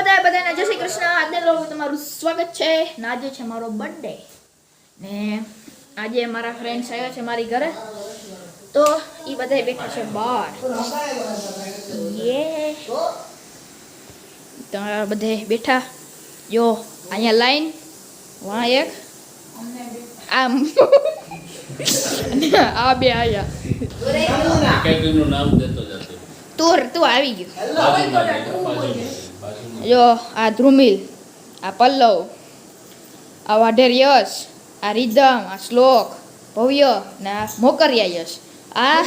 બધા બધાને જય શ્રી કૃષ્ણ. આજના લોકો તમારું સ્વાગત છે. ને આજે છે મારો બર્થડે ને આજે મારા ફ્રેન્ડ્સ આવ્યા છે મારી ઘરે. તો એ બધા બેઠા છે બહાર. યે તો બધે બેઠા. જો અહીંયા લાઈન વાં એક. આમ. આ બે આયા. તું તું આવી ગયો. જો આ ધ્રુમિલ, આ પલ્લવ આ વાઢેર યશ, આ રિધમ, આ શ્લોક, ભવ્ય ને આ મોકરિયા યશ. આ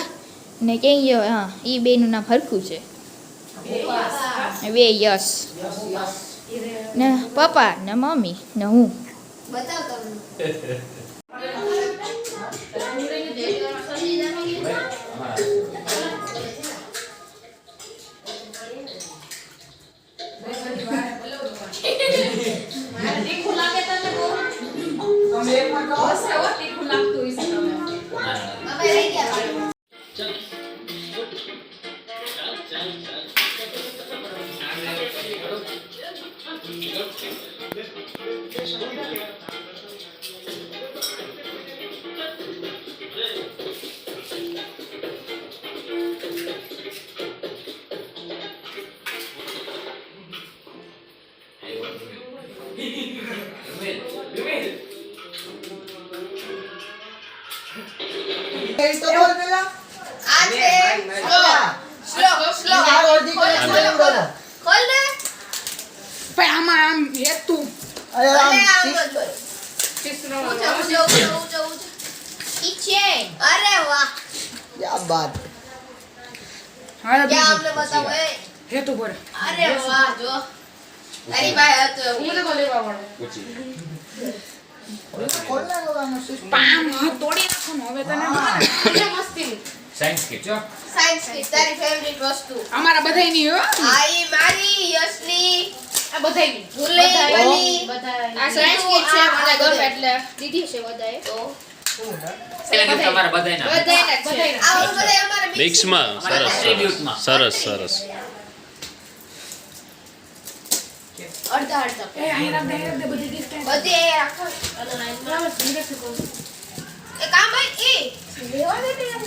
ને ક્યાં ગયો હા એ બેનું નામ હરખું છે. બે યશ. ને પપ્પા, ને મમ્મી, ને હું. કહીશ તો બોલ પેલા. આ છે શ્લોક શ્લોક આ રોજી કરે છે એમ બોલો. ખોલ ને પણ આમાં આમ હેતુ અરે આમ અને આમ શી- તો જોઈ. ઊંચો, ઊંચો, ઊંચો, ઊંચો, ઊંચો. કિચન અરે વાહ ક્યાં બાત હાલો ક્યાં બીજું અમને બતાવો એ હેતુ પર અરે વાહ જો તારી પાસે હતું એવું. ખોલ ને લોકો આમાં શું? પામ હાથ તોડી નાખવાનું હવે તને સાયન્સ કિટ જો. સાયન્સની તારી ફેવરિટ વસ્તુ. અમારા બધાયની હો. આ મારી યશની. આ બધાયની. ભૂલી બની. આ સાયન્સ કિટ છે મારા ઘર એટલે દીધી છે બધાએ તો? પેલા gift અમારા બધાયના. બધાયના જ છે આ ઓલું બધા અમારા mix મિક્સમાં સરસ Attribute-માં. સરસ સરસ અડધા અડધા. એ અહીં રાખ દે રાખ બધી gift બધી એ રાખો એ કામ ભાઈ એ. લેવા દે ને યાર,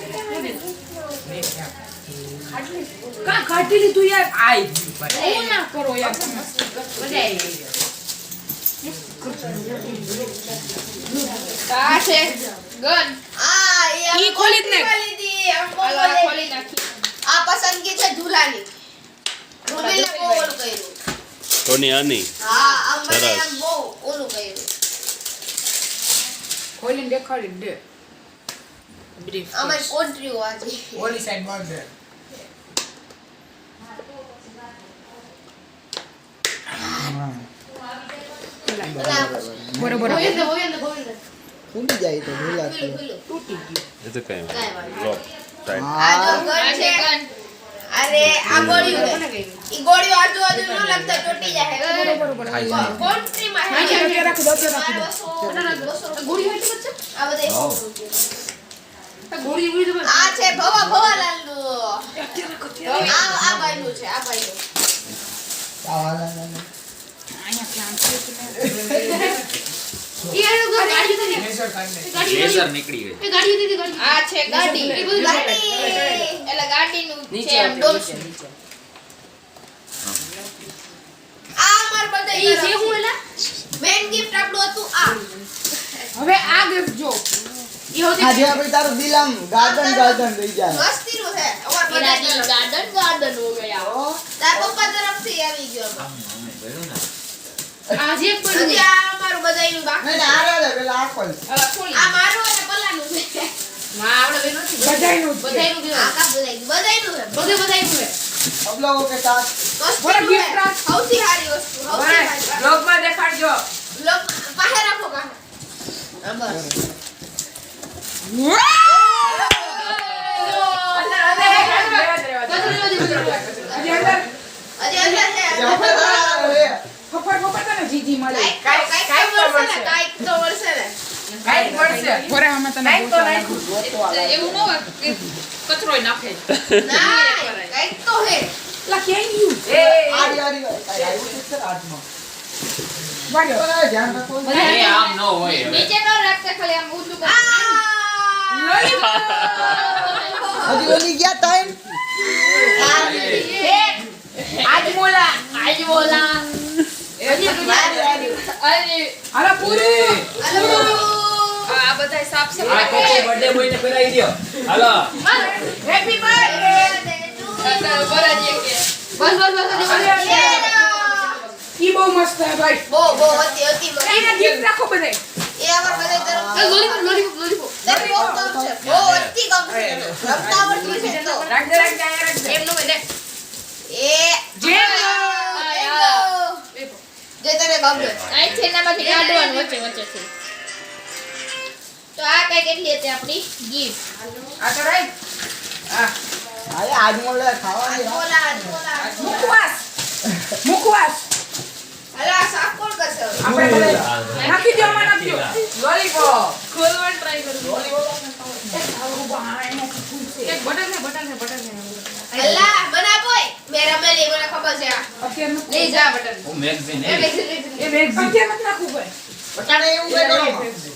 કાં કાઢી લીધું યાર? આઈ એવું ના કરો યાર? તમે. આ છે ગન. આ ઈ ખોલી ને. ખોલી નાખી. આ પસંદગી છે ઝૂલાની કર્યું. ટોની આની. સરસ. બહુ ઓલું કર્યું. ખોલીને દેખાડી દે. Brief case. કોન્ટ્રીઓ આજે? ઓલી સાઈડ બંધ છે. બરોબર. ફૂલી જાય તો ભૂલાતું. તૂટી ગયું એ તો કઈ ટાઈટ આ જો છે. ગન અરે આ ગોળીઓ છે. ઈ ગોળીઓ આજુબાજુ ન લાગતા તૂટી જાય કોણ કોન્ટ્રીમાં માં હે. છે, રાખી દો, તે રાખી દો. આ બધા હાવ. આ છે ભવા ભવાલાલનું આ આ ભાઈનું છે આ ભાઈનું આ વાલા વાલા. અહીંયા પ્લાન્ટ છે તમે? Laser નીકળી ગઈ. આ છે ગાડી ગાડી એટલે ગાડીનું છે આમ ડોલસું. આ અમાર બધા ઈ જે હું એલા મેન ગિફ્ટ આપણું હતું આ હવે આ gift જો આજે આપણે તારું દિલ આમ ગાર્ડન ગાર્ડન થઈ જાય મસ્તીનું છે અમાર એના બધા દિલ ગાર્ડન ગાર્ડન હો ગયા તાર પપ્પા તરફથી આવી ગયો આમ અમે ગયું ને. હજી આ અમારું બધાયનું બાકી નહીં, આ રે, પેલા આ મારું અને પલ્લાનું છે. બધાયનું છે. આ કા બધાયનું બધાયનું છે. લોકો કે સાથ સારી વસ્તુ સૌથી સારી બ્લોગમાં દેખાડજો લોક પાસે રાખો પાસે હા, બસ હજી અંદર હજી અંદર છે આ રે. ફફર ફફર તને જીજી મળે. તો મળશે ને કાંઈક તો મળશે ને. ઘરે અમે તને ગોતવા લાગુ. એવું ન હોય કે કચરોય નાખે. ના કાંઈક તો હે. લા ક્યાંય ગયું? આરી, આરી, આરી, આરી, આરી, હાથમાં. વાગ્યો. ધ્યાન રાખો. એ આમ ન હોય નીચે ન રાખતા ખાલી આમ ઊંધું કરો. હજી ઓલી ગયા ત્રણ? આજ મોલા આજ બોલા અરે હાલો પૂરી આ બધા સાફ આ સફાઈ કોકે બર્થડે બોય ને કરાવી દ્યો. હાલો. હેપી બર્થડે બરાજી કે બસ બસ બસ. ઈ બહુ મસ્ત હે ભાઈ. બહુ બહુ હતી હતી. એને ગિફ્ટ રાખો બધે એ અમાર બધા તરફ લોલીપોપ લોલીપોપ લોલીપોપ બહુ કમ છે બહુ અતિ કમ છે રમતા આવડતું છે તો. રાખ દે રાખ દે રાખ દે એમનું હોય ને એ જે જે તને ગમે. આ છેલ્લામાંથી કાઢવાનું વચ્ચે વચ્ચેથી. તો આ કઈ કેટલી હતી આપણી? ગિફ્ટ. આ તો રાઈટ. હા અરે, આજમોલા ખાવાની મુકવાસ મુકવાસ બોલા મુખવાસ. મુખવાસ. સાફ કોણ કરશે આપણે બધા નાખી દો આમાં નાખી દો લોલીપોપ ટ્રાય કરું એક બટન છે બટન છે બટન છે. હલા બના બોય મેં રમેલી મને ખબર છે. લઈ જા બટન. મેગઝીન એ એ અત્યારે ભાઈ એવું કરો.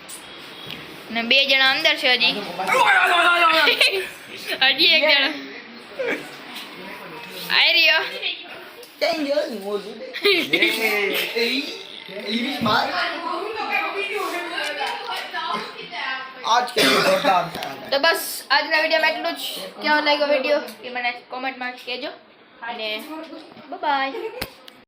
ને બે જણા અંદર છે હજી હજી એક જણા આઈ રહ્યો કેમ ગયો? મોઢું દે. એ, ઈવી માર. આજ કે જોરદાર થયા. તો બસ આજના વિડીયોમાં એટલું જ કેવો લાગ્યો વીડિયો એ મને કોમેન્ટમાં કહેજો અને બાય